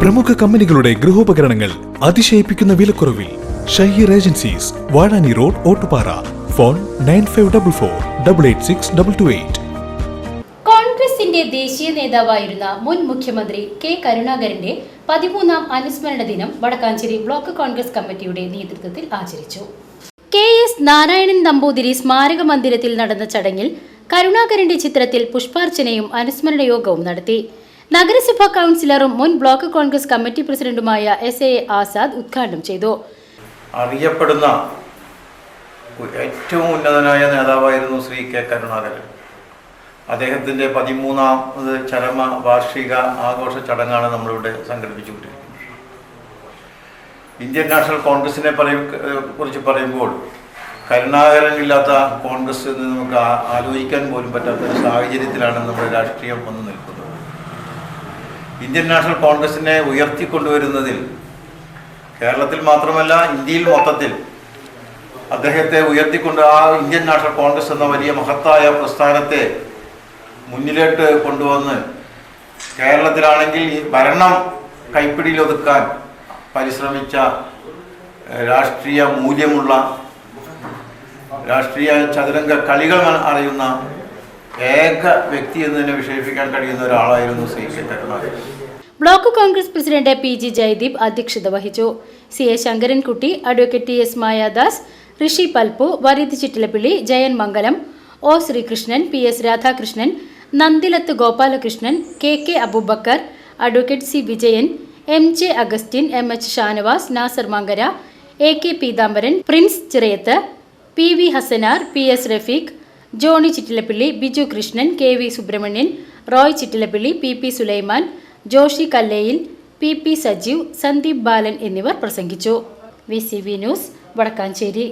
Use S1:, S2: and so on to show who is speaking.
S1: പ്രമുഖ കമ്പനികളുടെ ഗൃഹോപകരണങ്ങൾ അതിശയിപ്പിക്കുന്ന വിലക്കുറവിൽ Shaheer agencies Vazhani road Ottupara. Phone nine five double four double eight six double two eight.
S2: കോൺഗ്രസിന്റെ ദേശീയ നേതാവായിരുന്ന മുൻ മുഖ്യമന്ത്രി കെ കരുണാകരന്റെ പതിമൂന്നാം അനുസ്മരണ ദിനം വടക്കാഞ്ചേരി ബ്ലോക്ക് കോൺഗ്രസ് കമ്മിറ്റിയുടെ നേതൃത്വത്തിൽ ആചരിച്ചു. കെ എസ് നാരായണൻ നമ്പൂതിരി സ്മാരക മന്ദിരത്തിൽ നടന്ന ചടങ്ങിൽ കരുണാകരന്റെ ചിത്രത്തിൽ പുഷ്പാർച്ചനയും അനുസ്മരണ യോഗവും നടത്തി. നഗരസഭാ കൗൺസിലറും മുൻ ബ്ലോക്ക് കോൺഗ്രസ് കമ്മിറ്റി പ്രസിഡന്റുമായ എസ് എ ആസാദ് ഉദ്ഘാടനം ചെയ്തു.
S3: അറിയപ്പെടുന്ന ഏറ്റവും ഉന്നതനായ നേതാവായിരുന്നു ശ്രീ കെ കരുണാകരൻ. അദ്ദേഹത്തിന്റെ പതിമൂന്നാമത് ചരമ വാർഷിക ആഘോഷ ചടങ്ങാണ് നമ്മളിവിടെ സംഘടിപ്പിച്ചുകൊണ്ടിരിക്കുന്നത്. ഇന്ത്യൻ നാഷണൽ കോൺഗ്രസിനെ പറയും കുറിച്ച് പറയുമ്പോൾ കരുണാകരൻ ഇല്ലാത്ത കോൺഗ്രസ് നമുക്ക് ആലോചിക്കാൻ പോലും പറ്റാത്ത ഒരു സാഹചര്യത്തിലാണ് നമ്മുടെ രാഷ്ട്രീയം വന്നു നിൽക്കുന്നത്. ഇന്ത്യൻ നാഷണൽ കോൺഗ്രസിനെ ഉയർത്തിക്കൊണ്ടുവരുന്നതിൽ കേരളത്തിൽ മാത്രമല്ല ഇന്ത്യയിൽ മൊത്തത്തിൽ അദ്ദേഹത്തെ ഉയർത്തിക്കൊണ്ട് ആ ഇന്ത്യൻ നാഷണൽ കോൺഗ്രസ് എന്ന വലിയ മഹത്തായ പ്രസ്ഥാനത്തെ മുന്നിലേട്ട് കൊണ്ടുവന്ന് കേരളത്തിലാണെങ്കിൽ ഈ ഭരണം കൈപ്പിടിയിലൊതുക്കാൻ പരിശ്രമിച്ച രാഷ്ട്രീയ മൂല്യമുള്ള രാഷ്ട്രീയ ചതുരംഗ കളികൾ അറിയുന്ന ഏക വ്യക്തി എന്ന് തന്നെ വിശേഷിപ്പിക്കാൻ കഴിയുന്ന ഒരാളായിരുന്നു C K Teknath
S2: block Congress president P G Jayadeep അധ്യക്ഷത വഹിച്ചു. C A Sankarankutty advocate T S Mayadas Rishi Palpu Vareeth Chittilappilly Jayan Mangalam O Sreekrishnan P S Radhakrishnan Nandilath Gopalakrishnan K K Aboobacker advocate C Vijayan M J Augustine M H Shanavas Nasar Mankara A K Peethambaran Prince Chirayath P V Hassanar P S Rafeeq Johnny Chittilappilly Biju Krishnan K V Subrahmanian Roy Chittilappilly P P Sulaiman Joshy Kallayil P P Sajeev Sandeep Balan എന്നിവർ പ്രസംഗിച്ചു. V C V news Vadakkanchery.